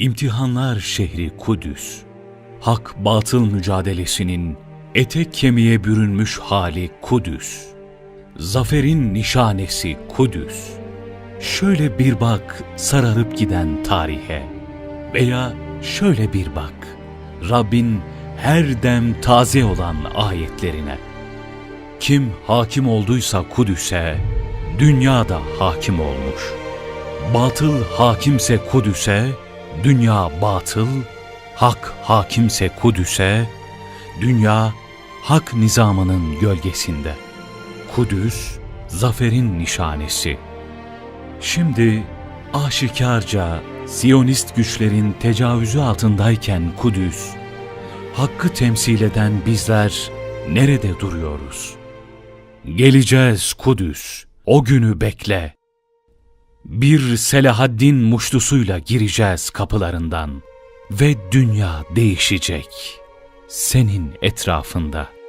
İmtihanlar şehri Kudüs, hak batıl mücadelesinin ete kemiğe bürünmüş hali Kudüs, zaferin nişanesi Kudüs. Şöyle bir bak sararıp giden tarihe veya şöyle bir bak Rabbin her dem taze olan ayetlerine. Kim hakim olduysa Kudüs'e, dünya da hakim olmuş. Batıl hakimse Kudüs'e, dünya batıl, hak hakimse Kudüs'e, dünya hak nizamının gölgesinde. Kudüs, zaferin nişanesi. Şimdi aşikarca Siyonist güçlerin tecavüzü altındayken Kudüs, hakkı temsil eden bizler nerede duruyoruz? Geleceğiz Kudüs, o günü bekle. Bir Selahaddin muştusuyla gireceğiz kapılarından ve dünya değişecek senin etrafında.''